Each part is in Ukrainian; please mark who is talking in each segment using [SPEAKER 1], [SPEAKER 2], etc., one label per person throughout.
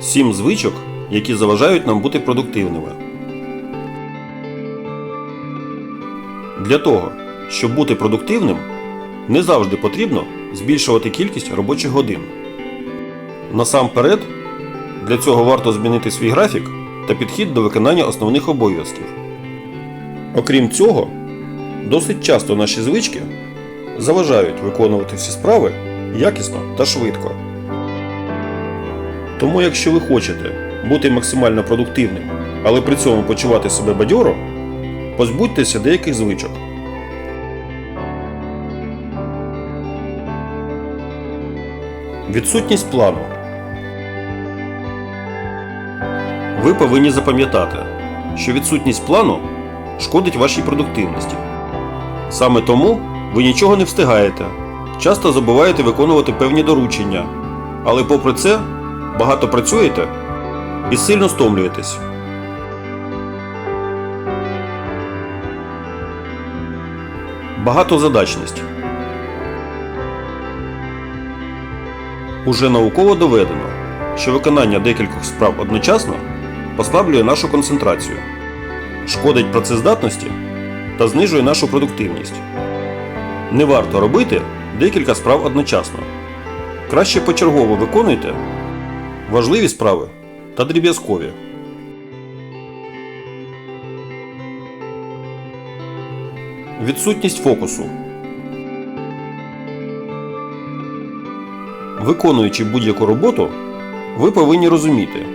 [SPEAKER 1] 7 звичок, які заважають нам бути продуктивними. Для того, щоб бути продуктивним, не завжди потрібно збільшувати кількість робочих годин. Насамперед, для цього варто змінити свій графік та підхід до виконання основних обов'язків. Окрім цього, досить часто наші звички заважають виконувати всі справи якісно та швидко. Тому, якщо ви хочете бути максимально продуктивним, але при цьому почувати себе бадьоро, позбудьтеся деяких звичок. Відсутність плану. Ви повинні запам'ятати, що відсутність плану шкодить вашій продуктивності. Саме тому ви нічого не встигаєте, часто забуваєте виконувати певні доручення, але попри це багато працюєте і сильно стомлюєтесь. Багатозадачність. Уже науково доведено, що виконання декількох справ одночасно послаблює нашу концентрацію, шкодить працездатності та знижує нашу продуктивність. Не варто робити декілька справ одночасно. Краще почергово виконуйте важливі справи та дріб'язкові. Відсутність фокусу. Виконуючи будь-яку роботу, ви повинні розуміти,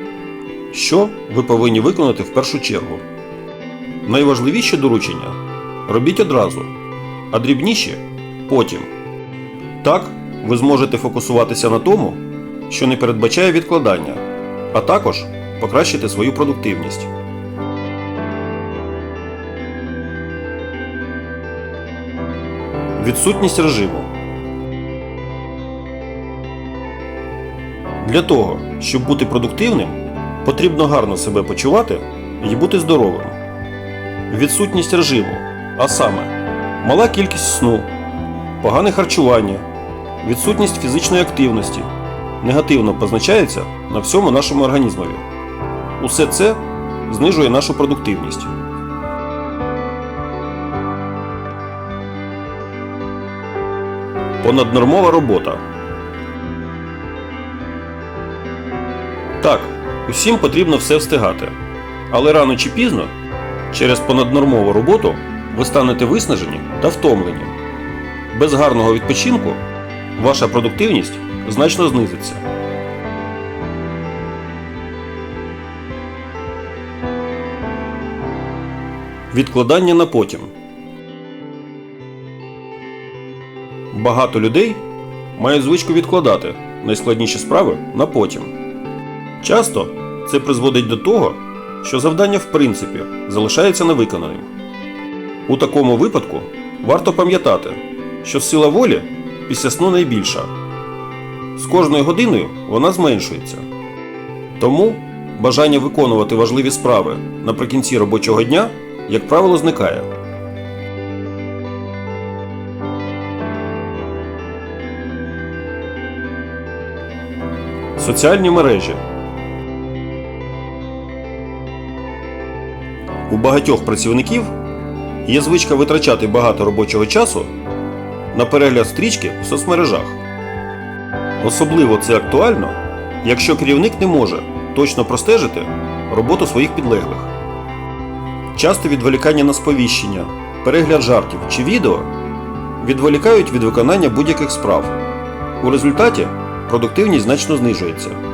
[SPEAKER 1] що ви повинні виконати в першу чергу. Найважливіші доручення робіть одразу, а дрібніші потім. Так ви зможете фокусуватися на тому, що не передбачає відкладання, а також покращити свою продуктивність. Відсутність режиму. Для того, щоб бути продуктивним, потрібно гарно себе почувати і бути здоровим. Відсутність режиму, а саме мала кількість сну, погане харчування, відсутність фізичної активності негативно позначається на всьому нашому організмові. Усе це знижує нашу продуктивність. Понаднормова робота. Так, усім потрібно все встигати. Але рано чи пізно, через понаднормову роботу, ви станете виснажені та втомлені. Без гарного відпочинку ваша продуктивність значно знизиться. Відкладання на потім. Багато людей мають звичку відкладати найскладніші справи на потім. Часто це призводить до того, що завдання в принципі залишається невиконаним. У такому випадку варто пам'ятати, що сила волі після сну найбільша. З кожною годиною вона зменшується. Тому бажання виконувати важливі справи наприкінці робочого дня, як правило, зникає. Соціальні мережі. У багатьох працівників є звичка витрачати багато робочого часу на перегляд стрічки в соцмережах. Особливо це актуально, якщо керівник не може точно простежити роботу своїх підлеглих. Часто відволікання на сповіщення, перегляд жартів чи відео відволікають від виконання будь-яких справ. У результаті продуктивність значно знижується.